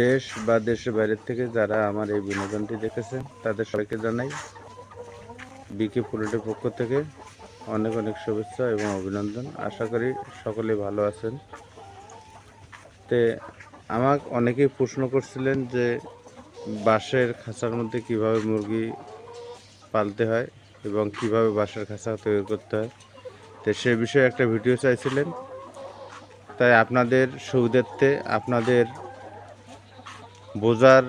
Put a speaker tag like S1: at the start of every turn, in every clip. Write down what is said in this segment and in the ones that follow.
S1: দেশ বা দেশের বাইরের থেকে যারা আমার এই বিনোদনটি দেখেছে, তাদের সবাইকে জানাই বিকে পুরুটের পক্ষ থেকে অনেক অনেক শুভেচ্ছা এবং অভিনন্দন। আশা করি সকলে ভালো আছেন। তে আমাকে অনেকেই প্রশ্ন করছিলেন যে বাঁশের খাঁচার মধ্যে কীভাবে মুরগি পালতে হয় এবং কীভাবে বাঁশের খাঁচা তৈরি করতে হয়। তো সে বিষয়ে একটা ভিডিও চাইছিলেন। তাই আপনাদের সুবিধার্থে আপনাদের বোঝার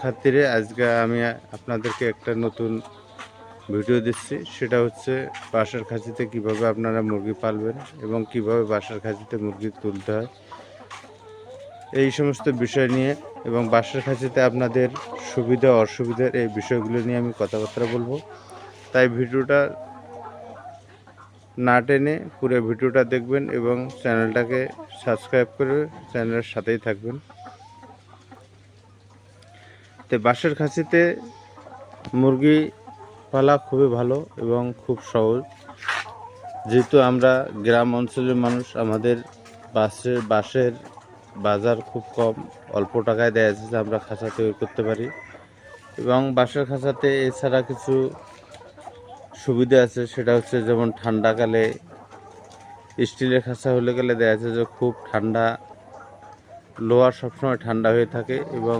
S1: খাতিরে আজকে আমি আপনাদেরকে একটা নতুন ভিডিও দিচ্ছি। সেটা হচ্ছে বাসার খাঁচিতে কীভাবে আপনারা মুরগি পালবেন এবং কীভাবে বাসার খাঁচিতে মুরগি তুলতে হয়। এই সমস্ত বিষয় নিয়ে এবং বাসার খাঁচিতে আপনাদের সুবিধা, অসুবিধার এই বিষয়গুলো নিয়ে আমি কথাবার্তা বলব। তাই ভিডিওটা না টেনে পুরো ভিডিওটা দেখবেন এবং চ্যানেলটাকে সাবস্ক্রাইব করে চ্যানেলের সাথেই থাকবেন। তো বাঁশের খাঁচিতে মুরগি পালা খুবই ভালো এবং খুব সহজ। যেহেতু আমরা গ্রাম অঞ্চলের মানুষ, আমাদের বাঁশের বাঁশের বাজার খুব কম, অল্প টাকায় দেয়া যাচ্ছে আমরা খাঁচা তৈরি করতে পারি। এবং বাঁশের খাঁচাতে এছাড়া কিছু সুবিধা আছে, সেটা হচ্ছে যেমন ঠান্ডাকালে স্টিলের খাঁচা হলে গেলে দেখা যাচ্ছে যে খুব ঠান্ডা লোহার সবসময় ঠান্ডা হয়ে থাকে এবং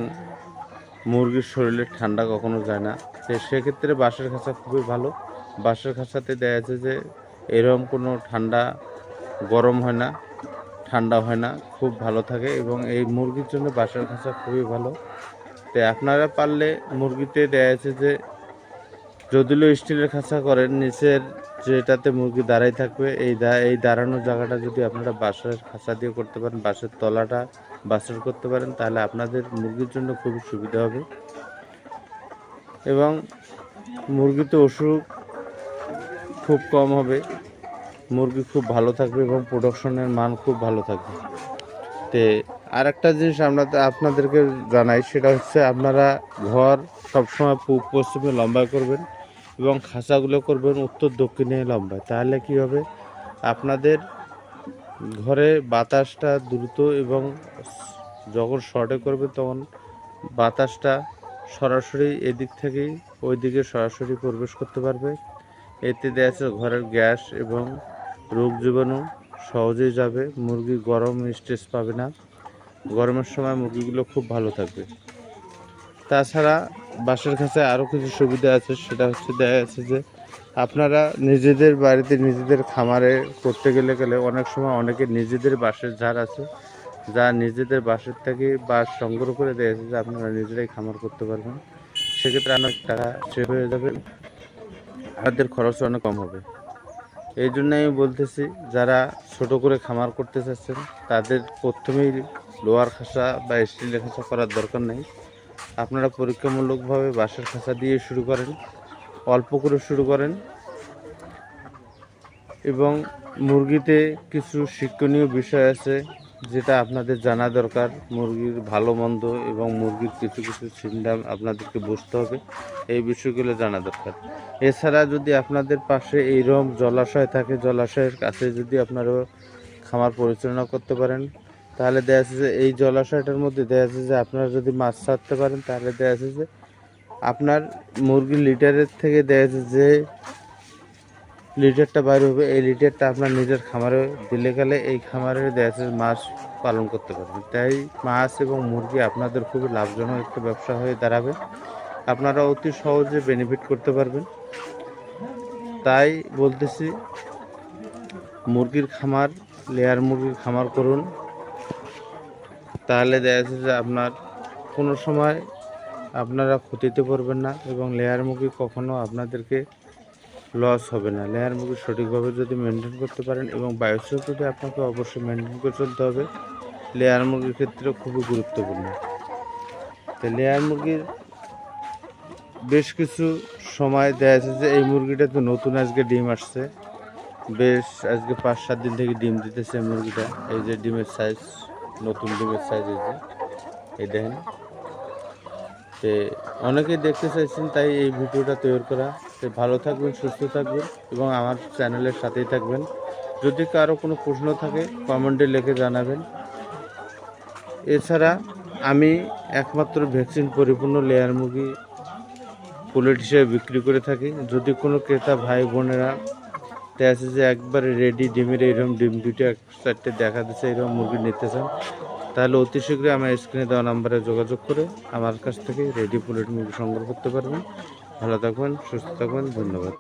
S1: মুরগির শরীরে ঠান্ডা কখনো যায় না। তো সেক্ষেত্রে বাঁশের খাঁচা খুবই ভালো। বাঁশের খাঁচাতে দেখা যাচ্ছে যে, এরকম কোনো ঠান্ডা গরম হয় না, ঠান্ডা হয় না, খুব ভালো থাকে এবং এই মুরগির জন্য বাঁশের খাঁচা খুবই ভালো। তো আপনারা পারলে মুরগিতে দেখা যাচ্ছে যে, যদিও স্টিলের খাঁচা করেন, নিচের যেটাতে মুরগি দাঁড়াই থাকবে, এই এই দাঁড়ানোর জায়গাটা যদি আপনারা বাঁশের খাঁচা দিয়ে করতে পারেন, বাঁশের তলাটা বাঁশের করতে পারেন, তাহলে আপনাদের মুরগির জন্য খুবই সুবিধা হবে। এবং মুরগিতে অসুখ খুব কম হবে, মুরগি খুব ভালো থাকবে এবং প্রোডাকশনের মান খুব ভালো থাকবে। তে আর একটা জিনিস আমরা আপনাদেরকে জানাই, সেটা হচ্ছে আপনারা ঘর সবসময় পশ্চিমে লম্বা করবেন। এবং খাঁচাগুলো করবেন উত্তর দক্ষিণে লম্বায়। তাহলে কি হবে? আপনাদের ঘরে বাতাসটা দ্রুত এবং যখন শর্টে করবে তখন বাতাসটা সরাসরি এদিক থেকেই ওই দিকে সরাসরি প্রবেশ করতে পারবে। এতে দেখা যাচ্ছে ঘরের গ্যাস এবং রোগ জীবাণু সহজেই যাবে, মুরগি গরম স্ট্রেস পাবে না। গরমের সময় মুরগিগুলো খুব ভালো থাকবে। তাছাড়া বাসের কাছে আরও কিছু সুবিধা আছে, সেটা হচ্ছে দেখা যাচ্ছে যে আপনারা নিজেদের বাড়িতে নিজেদের খামারে করতে গেলে গেলে অনেক সময় অনেকে নিজেদের বাঁশের ঝাড় আছে, যা নিজেদের বাঁশের থেকে বাঁশ সংগ্রহ করে দেওয়া যাচ্ছে যে আপনারা নিজেরাই খামার করতে পারবেন। সেক্ষেত্রে অনেক টাকা সেভ হয়ে যাবে আপনাদের খরচ অনেক কম হবে। এই জন্য আমি বলতেছি, যারা ছোট করে খামার করতে চাচ্ছেন, তাদের প্রথমেই লোহার খাসা বা স্টিলের খাসা করার দরকার নেই। আপনারা পরীক্ষামূলকভাবে বাঁশের খাঁচা দিয়ে শুরু করেন, অল্প করে শুরু করেন এবং মুরগিতে কিছু শিক্ষণীয় বিষয় আছে যেটা আপনাদের জানা দরকার। মুরগির ভালো মন্দ এবং মুরগির কিছু কিছু সিমডাম আপনাদেরকে বুঝতে হবে, এই বিষয়গুলো জানা দরকার। এছাড়া যদি আপনাদের পাশে এইরকম জলাশয় থাকে, জলাশয়ের কাছে যদি আপনারা খামার পরিচালনা করতে পারেন তাহলে দেখা যাচ্ছে যে এই জলাশয়টার মধ্যে দেখা যাচ্ছে যে আপনারা যদি মাছ ছাড়তে পারেন, তাহলে দেখা যাচ্ছে যে আপনার মুরগির লিটারের থেকে দেখা যাচ্ছে যে লিটারটা বাইরে হবে, এই লিটারটা আপনার নিজের খামারে দিলে গেলে এই খামারে দেখা যাচ্ছে মাছ পালন করতে পারবেন। তাই মাছ এবং মুরগি আপনাদের খুবই লাভজনক একটা ব্যবসা হয়ে দাঁড়াবে। আপনারা অতি সহজে বেনিফিট করতে পারবেন। তাই বলতেছি, মুরগির খামার লেয়ার মুরগির খামার করুন। তাহলে দেখা যাচ্ছে যে আপনার কোনো সময় আপনারা ক্ষতিতে পড়বেন না এবং লেয়ার মুরগি কখনো আপনাদেরকে লস হবে না। লেয়ার মুরগি সঠিকভাবে যদি মেনটেন করতে পারেন এবং বায়োসিকিউরিটি আপনাকে অবশ্যই মেনটেন করে চলতে হবে। লেয়ার মুরগির ক্ষেত্রে খুবই গুরুত্বপূর্ণ। তো লেয়ার মুরগির বেশ কিছু সময় দেখা যাচ্ছে যে এই মুরগিটা তো নতুন আজকে ডিম আসছে। বেশ আজকে পাঁচ সাত দিন থেকে ডিম দিতেছে মুরগিটা। এই যে ডিমের সাইজ নতুন ডিমের সাইজ যে। এই দেখেন। তে অনেকেই দেখতে চাইছেন তাই এই ভিডিওটা তৈরি করা। তো ভালো থাকবেন, সুস্থ থাকবেন এবং আমার চ্যানেলের সাথেই থাকবেন। যদি কারও কোনো প্রশ্ন থাকে, কমেন্টে লিখে জানাবেন। এছাড়া আমি একমাত্র ভ্যাকসিন পরিপূর্ণ লেয়ার মুরগি পুলেট হিসেবে বিক্রি করে থাকি। যদি কোনো ক্রেতা ভাই বোনেরা তে আছে যে একবারে রেডি ডিমের এইরকম ডিম দুটো এক চারটে দেখা দিচ্ছে এরকম মুরগি নিতে চান। তাহলে অতি শীঘ্রই আমার স্ক্রিনে দেওয়া নাম্বারে যোগাযোগ করে আমার কাছ থেকে রেডি পুলেট মুরগি সংগ্রহ করতে পারবেন। ভালো থাকবেন, সুস্থ থাকবেন, ধন্যবাদ।